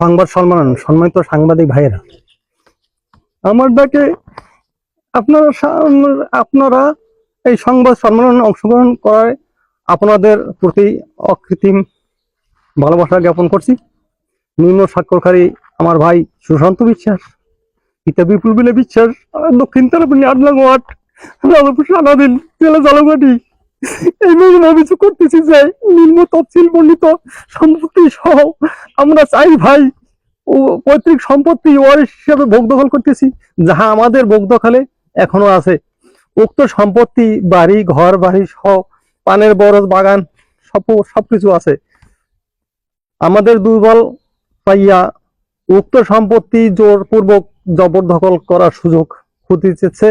সংবাদ সম্মেলন, সম্মানিত সাংবাদিক ভাইয়েরা। আমার ডাকে আপনারা আপনারা এই সংবাদ সম্মেলনে অংশগ্রহণ করায় আপনাদের প্রতি অকৃত্রিম ভালোবাসা জ্ঞাপন করছি। নিম্ন স্বাক্ষরকারী আমার ভাই সুশান্ত বিশ্বাস, পিতা বিপুল বিলে বিশ্বাস দক্ষিণ তারাপল্লী আটলাং ওয়ার্ড রাজাপুর সারাদিন জেলা এই মর্মে অভিযোগ করতেছি যে নিম্ন তফসিল বর্ণিত সম্পত্তি সহ আমরা চাই ভাই, ও পৈতৃক সম্পত্তি ওয়ারিশ হিসেবে ভোগ দখল করতেছি, যাহা আমাদের ভোগ দখলে এখনও আছে। উক্ত সম্পত্তি, বাড়ি, ঘর, বাড়ি সহ পানের বরজ, বাগান সব সবকিছু আছে। আমাদের দুর্বল পাইয়া উক্ত সম্পত্তি জোরপূর্বক জবরদখল করার সুযোগ খুঁজিতেছে।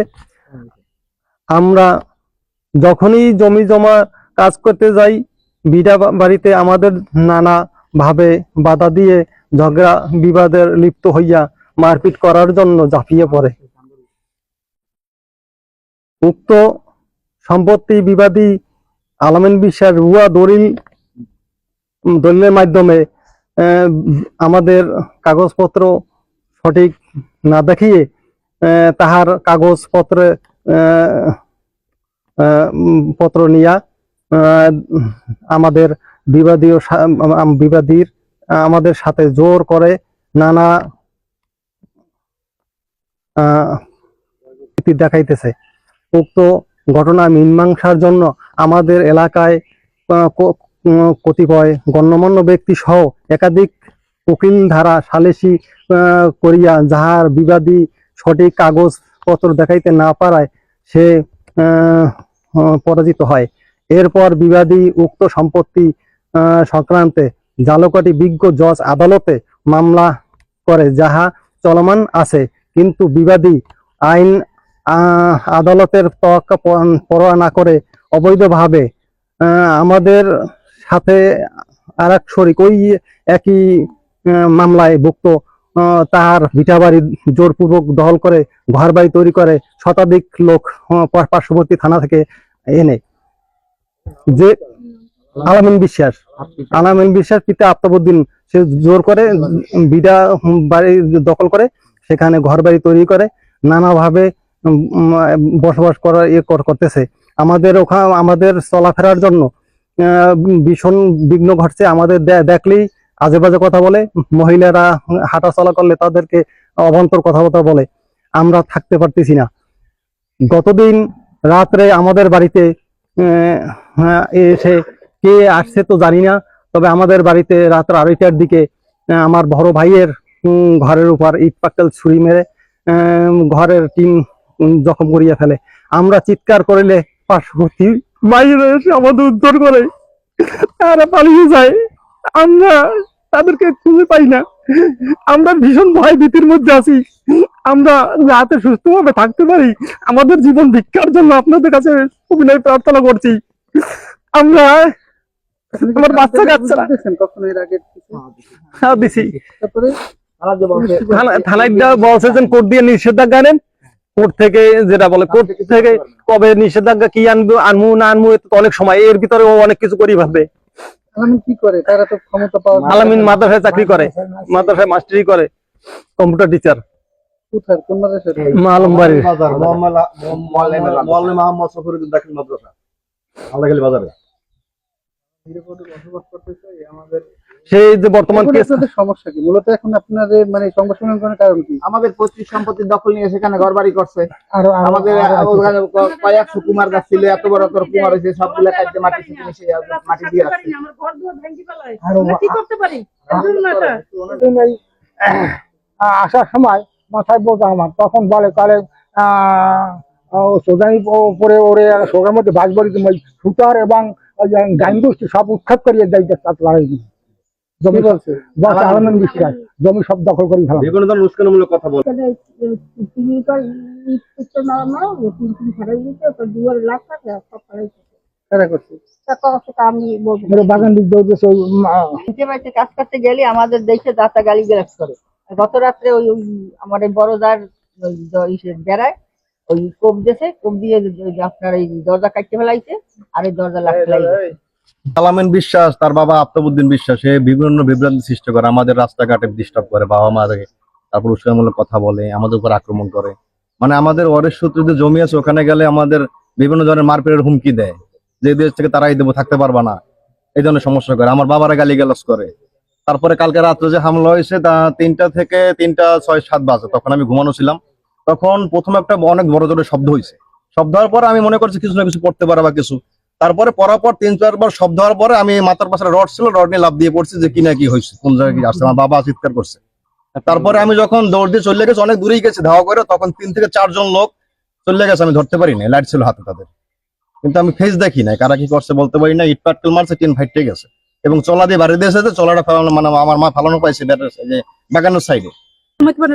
আমরা যখনই জমি জমা কাজ করতে যাই বিড়া বাড়িতে আমাদের নানা ভাবে বাধা দিয়ে ঝগড়া বিবাদের লিপ্ত হইয়া মারপিট করার জন্য ঝাঁপিয়ে পড়ে। উক্ত সম্পত্তি বিবাদী আলামিন বিশ্বাস রুয়া দলিল, দলিলের মাধ্যমে আমাদের কাগজপত্র সঠিক না দেখিয়ে তাহার কাগজপত্রে পত্র নিয়া আমাদের বিবাদীয় বিবাদীর আমাদের সাথে জোর করে নানা দেখাইতেছে। উক্ত ঘটনা মীমাংসার জন্য আমাদের এলাকায় কতিপয় গণ্যমান্য ব্যক্তি সহ একাধিক উকিল ধারা সালিসি করিয়া যাহার বিবাদী সঠিক কাগজপত্র দেখাইতে না পারায় সে পরাজিত হয়। এরপর বিবাদী উক্ত সম্পত্তি সংক্রান্তে জালকাটি বিজ্ঞ জজ আদালতে মামলা করে যাহা চলমান আছে। কিন্তু বিবাদী আইন আদালতের তোয়াক্কা পরোয়া না করে অবৈধভাবে আমাদের সাথে আর এক শরিক ওই একই মামলায় ভুক্ত আহ, তার ভিটা বাড়ি জোরপূর্বক দখল করে ঘর বাড়ি তৈরি করে শতাধিক লোক পার্শ্ববর্তী থানা থেকে যে আলামিন বিশ্বাস আলামিন বিশ্বাস পিতা আফতাবুদ্দিন সে জোর করে বিডা বাড়ি দখল করে, সেখানে ঘর বাড়ি তৈরি করে, নানাভাবে বসবাস করার ইয়ে কর- করতেছে। আমাদের ওখানে আমাদের চলাফেরার জন্য ভীষণ বিঘ্ন ঘটছে। আমাদের দেখলেই আজে বাজে কথা বলে, মহিলারা হাঁটা চলা করলে তাদেরকে অবান্তর কথাবার্তা বলে। আমরা থাকতে পারতেছি না। গতদিন রাত্রে আমাদের বাড়িতে আহ, এসে কে আসছে তো জানি না তবে আমাদের বাড়িতে রাত আড়াইটার দিকে আমার বড় ভাইয়ের ঘরের উপর ইট পাক্কাল ছুরি মেরে ঘরের টিন উম, জখম করিয়া ফেলে। আমরা চিৎকার করিলে পার্শ্ববর্তী বাইরে এসে আমাদের উদ্ধার করে তারা পালিয়ে যায়। আমরা তাদেরকে খুঁজে পাই না। আমরা ভীষণ ভয় ভীতির মধ্যে আছি। আমরা যাতে সুস্থভাবে থাকতে পারি। আমাদের জীবন ভিক্ষার জন্য আপনাদের কাছে অভিনয় প্রার্থনা করছি। আমরা আমার বাচ্চা কাচ্চারা কখনো এর আগে হ্যাঁ, দিছি। তারপরে? থানায় বলছে যে কোর্ট দিয়ে নিষেধাজ্ঞা নেন কোর্ট থেকে যেটা বলে কোর্ট থেকে কবে নিষেধাজ্ঞা কি আনব আনব না আনব অনেক সময় এর ভিতরে অনেক কিছু করি ভাববে। আলামিন কি করে? তারা তো ক্ষমতা পাওয়া আলামিন মাদ্রাসায় চাকরি করে মাদ্রাসায় মাস্টারি করে কম্পিউটার টিচার কোথায় কোন মাদ্রাসায় মালুমবাড়ির মোহাম্মদ মোহাম্মদ সফরুদ্দিন দাখিল মাদ্রাসা আলাগালি বাজারে। নিরাপদে বসবাস করতেছে আমাদের সেই যে বর্তমান আপনাদের সমস্যা কি? মূলত এখন আপনাদের মানে সংবাদ কারণ কি? আমাদের পৈতৃক সম্পত্তির দখল নিয়ে সেখানে ঘর বাড়ি করছে। আর আমাদের কয়েকশো কুমার গাছ ছিল এত বড় বড় কুমার হয়েছে সবগুলো কাটতে মাটি মিশে মাটি দিয়ে রাখছে পারি? আহ, আসার সময় মাথায় বোঝা আমার তখন বলে তাহলে সোগানি উপরে ওরে সোগার মধ্যে বাস বলি সুতার এবং গাইন গোষ্ঠী সব উৎখাত করিয়ে দেয় তার লড়াই দিয়ে। জমি বিশ্বাস জমি সব দখল করে ফেলা বিভিন্ন ধরনের উস্কানিমূলক কথা বলে? তো না না তিন তিন দিতে তো দুয়ার লাখ সব কাজ করতে গেলে আমাদের দেশে দাতা গালি গ্যালাস করে গত রাত্রে ওই এই বড়দার বেড়ায় ওই কোপ দিয়েছে কোপ দিয়ে ওই আপনার এই দরজা কাটতে ফেলাইছে আর এই দরজা লাগ ফেলাইছে বিশ্বাস, তার বাবা আফতাবুদ্দিন বিশ্বাস, সে বিভিন্ন বিভ্রান্তি সৃষ্টি করে, আমাদের রাস্তাঘাটে ডিস্টার্ব করে, বাবা মাকে তারপর উস্কানিমূলক কথা বলে, আমাদের উপর আক্রমণ করে। মানে আমাদের ওয়ারের সূত্রে যে জমি আছে, ওখানে গেলে আমাদের বিভিন্ন ধরনের মারপিটের হুমকি দেয়। যে দেশ থেকে তারাই দেবো, থাকতে পারবা না। এই ধরনের সমস্যা করে। আমার বাবারা গালি করে। তারপরে কালকে রাত্রে যে হামলা হয়েছে, তা তিনটা থেকে তিনটা, ছয়, সাত বাজে। তখন আমি ঘুমানো ছিলাম। তখন প্রথম একটা অনেক বড় জোরে শব্দ হয়েছে। শব্দ হওয়ার পর আমি মনে করছি কিছু না কিছু পড়তে পারে বা কিছু। তারপরে পড়ার পর তিন চারবার শব্দ হওয়ার পরে আমি মাথার পাশে রড ছিল, রড নিয়ে লাভ দিয়ে পড়ছি যে কি না কি হয়েছে, কোন জায়গায় কি আসছে, আমার বাবা চিৎকার করছে। তারপরে আমি যখন দৌড় দিয়ে চলে গেছি, অনেক দূরেই গেছি ধাওয়া করে, তখন তিন থেকে চারজন লোক চলে গেছে, আমি ধরতে পারি না লাইট ছিল হাতে তাদের। কিন্তু আমি ফেস দেখি না কারা কি করছে বলতে পারি না, ইট পাটকেল মারছে, টিন ফাইটে গেছে। এবং চলা দিয়ে বাড়ি দিয়েছে চলাটা ফেলানো মানে আমার মা ফেলানো পাইছে যে বাগানোর সাইডে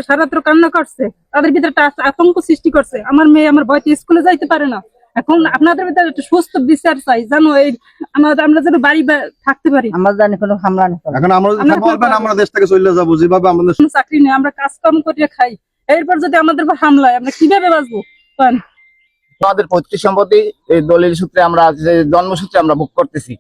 সারা কান্না করছে, তাদের ভিতরে আতঙ্ক সৃষ্টি করছে। আমার মেয়ে আমার ভয়তে স্কুলে যাইতে পারে না। এখন আপনাদের ভিতরে একটা সুস্থ বিচার চাই জানো এই আমাদের আমরা যেন বাড়ি থাকতে পারি। আমার জানি কোনো হামলা না এখন আমরা বলবেন আমরা দেশ থেকে চলে যাব যেভাবে আমাদের চাকরি নেই আমরা কাজ কাম করিয়ে খাই। এরপর যদি আমাদের উপর হামলা হয় আমরা কীভাবে বাঁচবো? আমাদের পৈতৃক সম্পত্তি এই দলিল সূত্রে আমরা যে জন্মসূত্রে আমরা ভোগ করতেছি।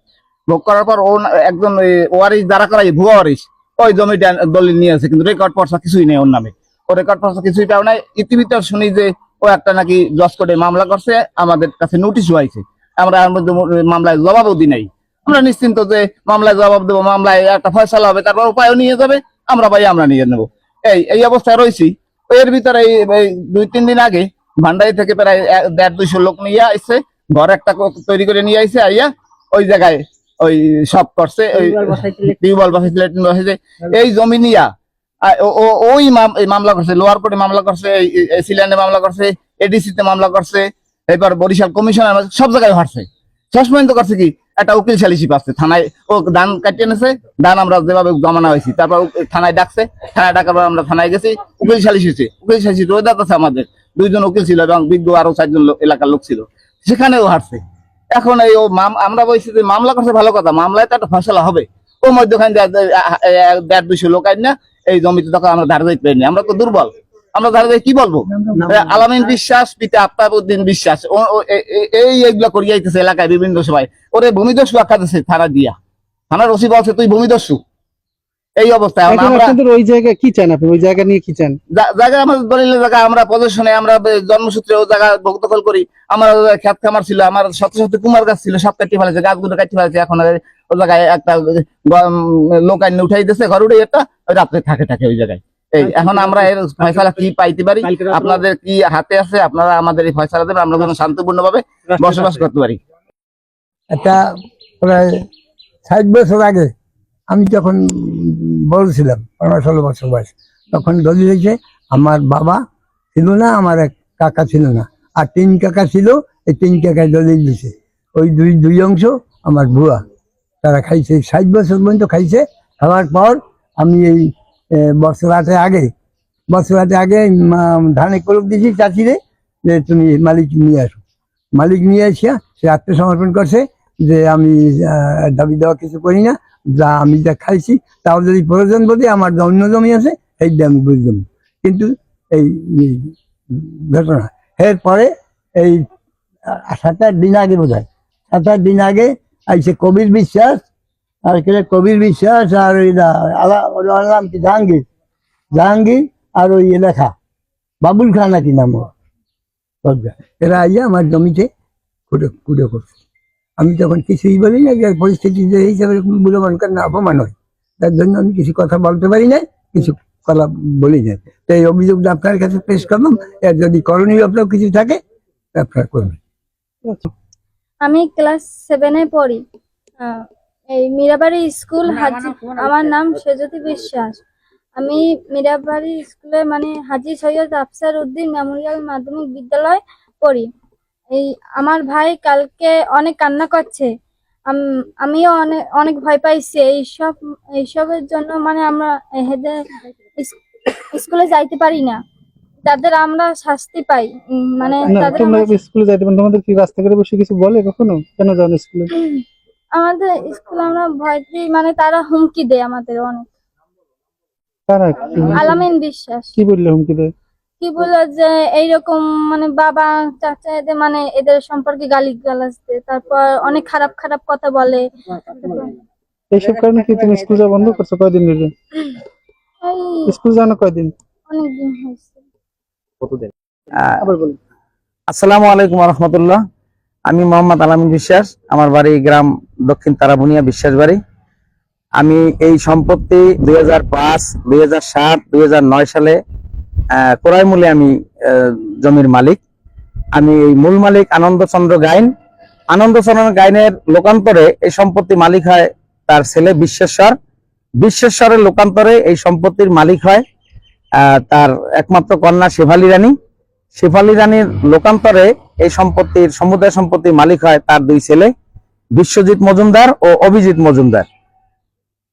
ভোগ করার পর ও একজন ওই ওয়ারিশ দ্বারা করা এই ভুয়া ওয়ারিশ। ওই জমি দলিল নিয়ে আছে কিন্তু রেকর্ড পর্সা কিছুই নেই ওর নামে। ও রেকর্ড পর্সা কিছুই পাও নাই। ইতিভিতর শুনি যে ও একটা নাকি জজ কোর্টে মামলা করছে আমাদের কাছে নোটিশ আইছে। আমরা মামলায় জবাবও দিই নাই। আমরা নিশ্চিন্ত যে মামলায় জবাব দেবো মামলায় একটা ফয়সালা হবে তারপর উপায়ও নিয়ে যাবে আমরা ভাই আমরা নিয়ে নেব। এই এই অবস্থায় রয়েছি। এর ভিতরে এই দুই তিন দিন আগে ভান্ডারি থেকে প্রায় দেড় দুইশো লোক নিয়ে আসছে ঘর একটা তৈরি করে নিয়ে আইছে আইয়া ওই জায়গায় ওই সব করছে ওই টিউবওয়েল বসাইছে ল্যাট্রিন বসাইছে। এই জমি নিয়া ওই মামলা করছে, লোয়ার কোর্টে মামলা করছে সিল্যান্ডে মামলা করছে এডিসি তে মামলা করছে এবার বরিশাল কমিশনার সব জায়গায় হারছে। শেষ পর্যন্ত করছে কি? একটা উকিল সালিসি পাচ্ছে, থানায় ও দান কাটিয়ে এনেছে, দান আমরা যেভাবে জমানা হয়েছি, তারপর থানায় ডাকছে, থানায় ডাকার পর আমরা থানায় গেছি, উকিল সালিস হয়েছে। উকিল সালিসি রোদাত আছে আমাদের, দুইজন উকিল ছিল এবং বিজ্ঞ আরও চারজন লোক- এলাকার লোক ছিল, সেখানেও হারছে। এখন এই ও মাম- আমরা বলছি যে মামলা করছে ভালো কথা, মামলায় তো একটা ফসলা হবে। ও মধ্যখানে দেড় দুইশো লোক আইন না এই জমিতে তখন আমরা ধারে যাইতে পারিনি আমরা তো দুর্বল। আমরা ধারে যাই কি বলব? আলামিন বিশ্বাস পিতা আফতাবউদ্দিন বিশ্বাস। ও- ও- এ- এ- এই এলাকায় বিভিন্ন সময়। ওরে ভূমিদস্যু আখ্যা দিচ্ছে থানা দিয়া। থানার ওসি বলছে তুই ভূমিদস্যু? এই অবস্থায় আমরা ওই জায়গায় কি চান আপনি? ওই জায়গা নিয়ে কি চান? জায়গা আমাদের দলিলের জায়গা আমরা পজিশনে আমরা জন্মসূত্রে ও জায়গা ভোগ দখল করি। আমার ও জায়গায় খেত খামার ছিল আমার শত শত কুমার গাছ ছিল সব কাটি ফেলেছে গাছগুলো কাটি ফেলেছে এখন আর ও জায়গায় একটা লোক আইনে উঠাই দিয়েছে ঘর উঠে একটা ওই রাত্রে থাকে থাকে ওই জায়গায়। এই এখন আমরা এর ফয়সালা কি পাইতে পারি? আপনাদের কি হাতে আছে? আপনারা আমাদের এই ফয়সালা দেবেন আমরা যেন শান্তিপূর্ণ ভাবে বসবাস করতে পারি। একটা প্রায় ষাট বছর আগে আমি যখন বড় ছিলাম পনেরো ষোলো বছর বয়স তখন দলিল হয়েছে আমার বাবা ছিল না আমার এক কাকা ছিল না। আর তিন কাকা ছিল এই তিন কাকায় দলিল দিছে। ওই দুই দুই অংশ আমার বুয়া তারা খাইছে, ষাট বছর পর্যন্ত খাইছে। খাওয়ার পর আমি এই আটে আগে আটে আগে ধানে কলক দিয়েছি চাষিরে যে তুমি মালিক নিয়ে আসো। মালিক নিয়ে আসিয়া সে আত্মসমর্পণ করছে যে আমি দাবি দেওয়া কিছু করি না, যা আমি যা খাইছি, তাও যদি প্রয়োজন বোধে আমার অন্য জমি আছে দিয়ে আমি বুঝলাম। কিন্তু এই ঘটনা। এরপরে এই সাত আট দিন আগে বোধ হয় সাত আট দিন আগে আইসে কবির বিশ্বাস, আর কে কবির বিশ্বাস আর ওই নাম কি? জাহাঙ্গীর। জাহাঙ্গীর আর ওই লেখা, বাবুল খান নাকি নাম এরা আইয়া আমার জমিতে কুড়ে কুড়ে করছে। আমি তখন কিছুই বলি না যে পরিস্থিতি যে হিসাবে মূল্যবান কারণ অপমান হয়? তার জন্য আমি কিছু কথা বলতে পারি না কিছু কথা বলি না তো এই অভিযোগটা আপনার কাছে পেশ করলাম, এর যদি করণীয় আপনার কিছু থাকে, আপনার করবেন। আমি ক্লাস সেভেনে পড়ি। এই মীরাবাড়ি স্কুল হাজি আমার নাম সেজতি বিশ্বাস। আমি মীরাবাড়ি স্কুলে মানে হাজি সৈয়দ আফসার উদ্দিন মেমোরিয়াল মাধ্যমিক বিদ্যালয় পড়ি। এই আমার ভাই কালকে অনেক কান্না করছে। আম- আমিও অনেক অনেক ভয় পাইছি। এইসব এইসবের জন্য মানে আমরা হেদে স্কুলে যাইতে পারি না। তাদের আমরা শাস্তি পাই মানে তাদের তোমরা স্কুলে যাইতে পারো? তোমাদের কি রাস্তাঘাটে বসে কিছু বলে কখনো? কেন যাও স্কুলে? আমাদের স্কুলে আমরা ভয়তে মানে তারা হুমকি দেয় আমাদের অনেক। তারা আলামিন বিশ্বাস। কি বললে হুমকি দেয়? কি বলে যে এইরকম মানে বাবা চাচা এদের মানে এদের সম্পর্কে গালি গালাজ দেয় তারপর অনেক খারাপ খারাপ কথা বলে। এইসব কারণে কি তুমি স্কুল যাওয়া বন্ধ করছ কয়দিন ধরে? স্কুল যাও না কয়দিন? অনেকদিন হয়েছে। আবার বলুন। আসসালামু আলাইকুম রহমতুল্লাহ আমি মোহাম্মদ আলামিন বিশ্বাস আমার বাড়ি গ্রাম দক্ষিণ তারাবুনিয়া বিশ্বাস বাড়ি। আমি এই সম্পত্তি দুই হাজার পাঁচ দুই হাজার সাত দুই হাজার নয় সালে আহ, ক্রয় মূল্যে আমি জমির মালিক। আমি এই মূল মালিক আনন্দচন্দ্র গাইন। আনন্দচন্দ্র গাইনের লোকান্তরে এই সম্পত্তি মালিক হয় তার ছেলে বিশ্বেশ্বর। বিশ্বেশ্বরের লোকান্তরে এই সম্পত্তির মালিক হয় তার একমাত্র কন্যা শেফালি রানী। শেফালি রানীর লোকান্তরে এই সম্পত্তির, সমুদায় সম্পত্তির মালিক হয় তার দুই ছেলে, বিশ্বজিৎ মজুমদার ও অভিজিৎ মজুমদার।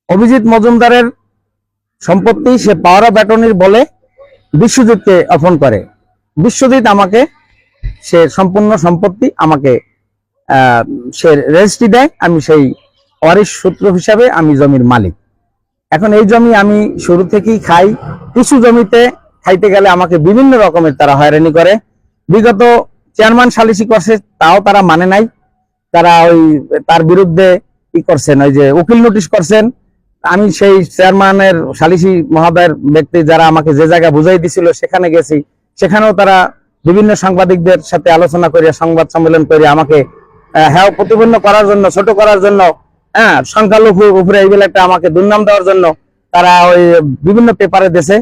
অভিজিৎ মজুমদারের সম্পত্তি সে পাওয়ার অফ অ্যাটর্নির বলে বিশ্বজিৎকে অর্পণ করে। বিশ্বজিৎ আমাকে সে সম্পূর্ণ সম্পত্তি আমাকে সে রেজিস্ট্রি দেয়, আমি সেই ওয়ারিশ সূত্র হিসাবে আমি জমির মালিক। এখন এই জমি আমি শুরু থেকেই খাই কিছু জমিতে খাইতে গেলে আমাকে বিভিন্ন রকমের তারা হয়রানি করে। বিগত চেয়ারম্যান সালিসি করছে, তাও তারা মানে নাই। তারা ওই তার বিরুদ্ধে কি করছেন, ওই যে উকিল নোটিশ করছেন। আমি সেই চেয়ারম্যানের সালিসি মহোদয়ের ব্যক্তি যারা আমাকে যে জায়গা বুঝাই দিছিল, সেখানে গেছি। সেখানেও তারা বিভিন্ন সাংবাদিকদের সাথে আলোচনা করে সংবাদ সম্মেলন করে আমাকে হ্যাঁ প্রতিপন্ন করার জন্য, ছোট করার জন্য হ্যাঁ সংখ্যালঘু উপরে এইগুলো একটা আমাকে দুর্নাম দেওয়ার জন্য তারা ওই বিভিন্ন পেপারে দেশে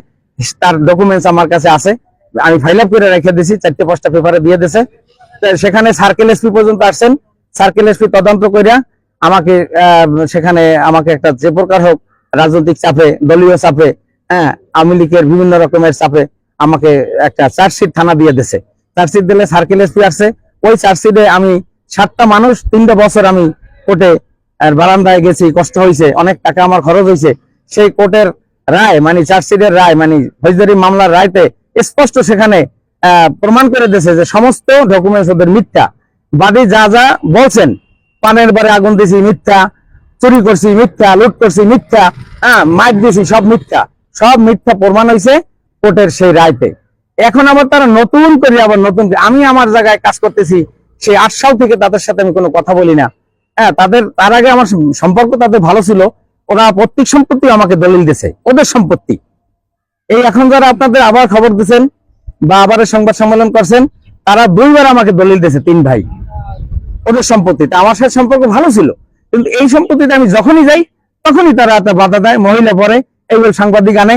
তার ডকুমেন্টস আমার কাছে আছে। আমি ফাইল আপ করে রেখে দিছি চারটে পাঁচটা পেপারে দিয়ে দিয়েছে। সেখানে সার্কেল এসপি পর্যন্ত আসছেন। সার্কেল এসপি তদন্ত করিয়া আমাকে সেখানে আমাকে একটা যে প্রকার হোক রাজনৈতিক চাপে, দলীয় চাপে হ্যাঁ আওয়ামী লীগের বিভিন্ন রকমের চাপে আমাকে একটা চার্জশিট থানা দিয়ে দিছে চার্জশিট দিলে সার্কেল এসপি আসছে। ওই চার্জশিটে আমি সাতটা মানুষ, তিনটা বছর আমি কোর্টে বারান্দায় গেছি, কষ্ট হয়েছে অনেক টাকা আমার খরচ হয়েছে সেই কোর্টের রায় মানে চার্জশিটের রায় মানে ফৌজদারি মামলার রায়তে স্পষ্ট সেখানে প্রমাণ করে দিয়েছে যে সমস্ত ডকুমেন্টস ওদের মিথ্যা। বাদী যা যা বলছেন, পানের বারে আগুন দিছি, মিথ্যা, চুরি করছি, মিথ্যা, লুট করছি, মিথ্যা হ্যাঁ মাইক দিছি, সব মিথ্যা। সব মিথ্যা প্রমাণ হয়েছে কোর্টের সেই রায়তে। এখন আবার তারা নতুন করে আবার নতুন আমি আমার জায়গায় কাজ করতেছি, সেই আট সাল থেকে তাদের সাথে আমি কোনো কথা বলি না। হ্যাঁ তাদের তার আগে আমার সম্পর্ক তাদের ভালো ছিল। ওরা প্রত্যেক সম্পত্তি আমাকে দলিল দিছে, ওদের সম্পত্তি। এই এখন যারা আপনাদের আবার খবর দিচ্ছেন বা আবার সংবাদ সম্মেলন করছেন, তারা দুইবার আমাকে দলিল দিয়েছে তিন ভাই। ওদের সম্পত্তিতে আমার সাথে সম্পর্ক ভালো ছিল, কিন্তু এই সম্পত্তিতে আমি যখনই যাই, তখনই তারা একটা বাধা দেয়, মহিলা পরে এইগুলো সাংবাদিক আনে,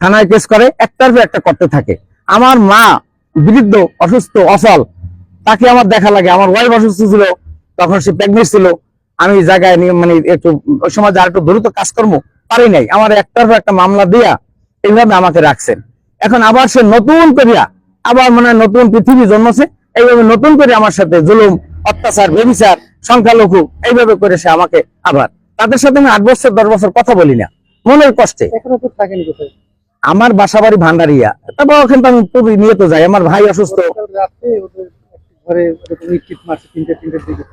থানায় কেস করে, একটার পর একটা করতে থাকে। আমার মা বৃদ্ধ, অসুস্থ অসল তাকে আমার দেখা লাগে। আমার ওয়াইফ অসুস্থ ছিল, তখন সে প্রেগনেন্ট ছিল। আমি জায়গায় নিয়ে মানে একটু ওই সময় যার একটু দ্রুত কাজকর্ম পারি নাই। আমার একটার পর একটা মামলা দিয়া এইভাবে আমাকে রাখছেন। এখন আবার সে নতুন করিয়া আবার মানে নতুন পৃথিবী জন্মছে এইভাবে নতুন করে আমার সাথে জুলুম অত্যাচার বেবিচার সংখ্যালঘু এইভাবে করে সে আমাকে আবার। তাদের সাথে আমি আট বছর দশ বছর কথা বলি না। মনের কষ্টে। এখনও তো থাকেন কোথায়? আমার বাসা বাড়ি ভান্ডারিয়া তারপর ওখানে তো আমি খুবই নিয়ত যাই। আমার ভাই অসুস্থ। গতকাল রাতে ওদের একটি ঘরে এরকম ইট মারছে তিনটে তিনটের দিকে।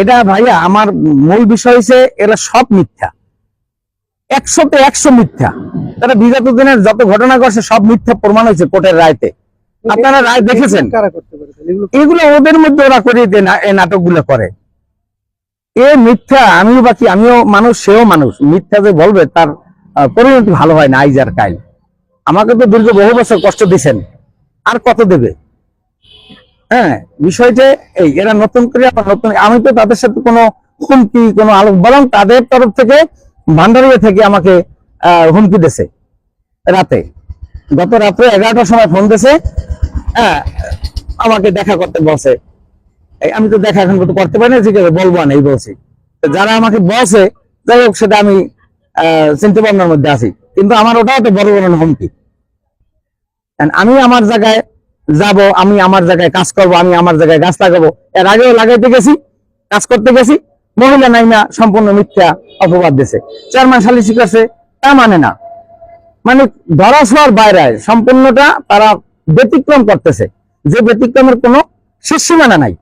এটা ভাইয়া আমার মূল বিষয় হচ্ছে এরা সব মিথ্যা। একশোতে একশো মিথ্যা। তারা বিগত দিনের যত ঘটনা ঘটছে সব মিথ্যা প্রমাণ হয়েছে কোর্টের রায়তে। আপনারা রায় দেখেছেন? এগুলো ওদের মধ্যে ওরা করে এই নাটকগুলো করে। এ মিথ্যা আমিও বাকি আমিও মানুষ সেও মানুষ। মিথ্যা যে বলবে তার পরিণতি ভালো হয় না আইজ আর কাল আমাকে তো দীর্ঘ বহু বছর কষ্ট দিছেন। আর কত দেবে? হ্যাঁ বিষয়টা এই, এরা নতুন করে আবার নতুন আমি তো তাদের সাথে কোনো হুমকি, কোনো আলো বরং তাদের তরফ থেকে ভান্ডারিয়া থেকে আমাকে হুমকি দিছে রাতে। গত রাত্রে এগারোটার সময় ফোন দিছে হ্যাঁ আমাকে দেখা করতে বসে আমি তো দেখা এখন করতে পারি না ঠিক আছে বলব না, এই বলছি। যারা আমাকে বসে যাই হোক, সেটা আমি চিন্তা ভাবনার মধ্যে আছি। কিন্তু আমার ওটাও তো বড় বড় হুমকি। আমি আমার জায়গায় যাব, আমি আমার জায়গায় কাজ করব, আমি আমার জায়গায় গাছ লাগাবো। এর আগেও লাগাইতে গেছি, কাজ করতে গেছি, মহিলা নাই না সম্পূর্ণ মিথ্যা অপবাদ দিছে। চেয়ারম্যান সালিসি করছে, তা মানে না। মানে ধরা ছোঁয়ার বাইরে সম্পূর্ণটা তারা ব্যতিক্রম করতেছে। যে ব্যতিক্রমের কোনো শেষ সীমানা নাই।